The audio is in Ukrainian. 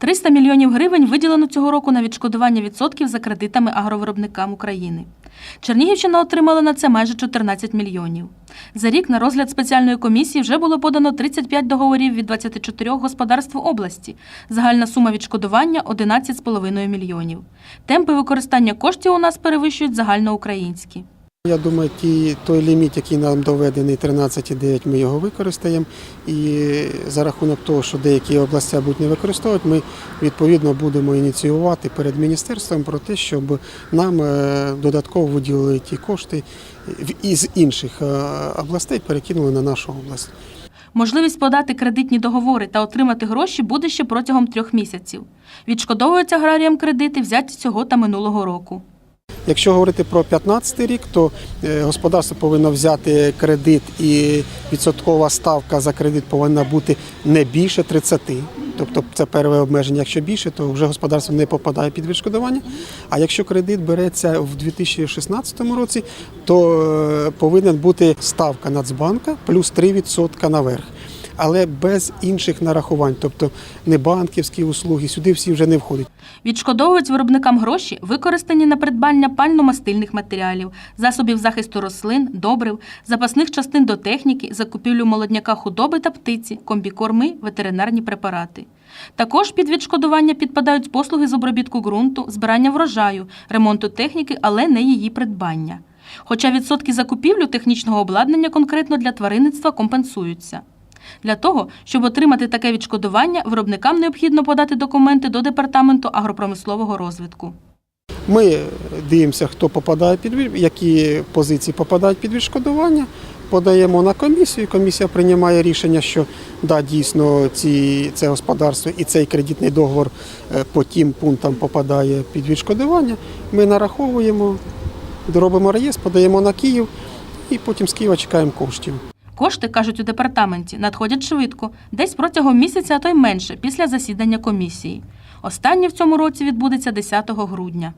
300 мільйонів гривень виділено цього року на відшкодування відсотків за кредитами агровиробникам України. Чернігівщина отримала на це майже 14 мільйонів. За рік на розгляд спеціальної комісії вже було подано 35 договорів від 24 господарств області. Загальна сума відшкодування 11,5 мільйонів. Темпи використання коштів у нас перевищують загальноукраїнські. Я думаю, ті, той ліміт, який нам доведений 13,9, ми його використаємо. І за рахунок того, що деякі області будуть не використовувати, ми відповідно будемо ініціювати перед міністерством про те, щоб нам е, додатково виділили ті кошти із інших е, областей, перекинули на нашу область. Можливість подати кредитні договори та отримати гроші буде ще протягом трьох місяців. Відшкодовують аграріям кредити, взяті цього та минулого року. Якщо говорити про 2015 рік, то е, господарство повинно взяти кредит і відсоткова ставка за кредит повинна бути не більше 30. Тобто це перше обмеження. Якщо більше, то вже господарство не попадає під відшкодування. А якщо кредит береться в 2016 році, то е, повинна бути ставка Нацбанка плюс 3% наверх. Але без інших нарахувань, тобто не банківські услуги, сюди всі вже не входять. Відшкодовують виробникам гроші, використані на придбання пально-мастильних матеріалів, засобів захисту рослин, добрив, запасних частин до техніки, закупівлю молодняка худоби та птиці, комбікорми, ветеринарні препарати. Також під відшкодування підпадають послуги з обробітку ґрунту, збирання врожаю, ремонту техніки, але не її придбання. Хоча відсотки закупівлю технічного обладнання конкретно для тваринництва компенсуються. Для того, щоб отримати таке відшкодування, виробникам необхідно подати документи до департаменту агропромислового розвитку. Ми дивимося, хто попадає під які позиції попадають під відшкодування. Подаємо на комісію. Комісія приймає рішення, що да, дійсно ці, це господарство і цей кредитний договор е, по тим пунктам попадає під відшкодування. Ми нараховуємо, робимо реєстр, подаємо на Київ і потім з Києва чекаємо коштів. Кошти, кажуть у департаменті, надходять швидко, десь протягом місяця, а то й менше, після засідання комісії. Останнє в цьому році відбудеться 10 грудня.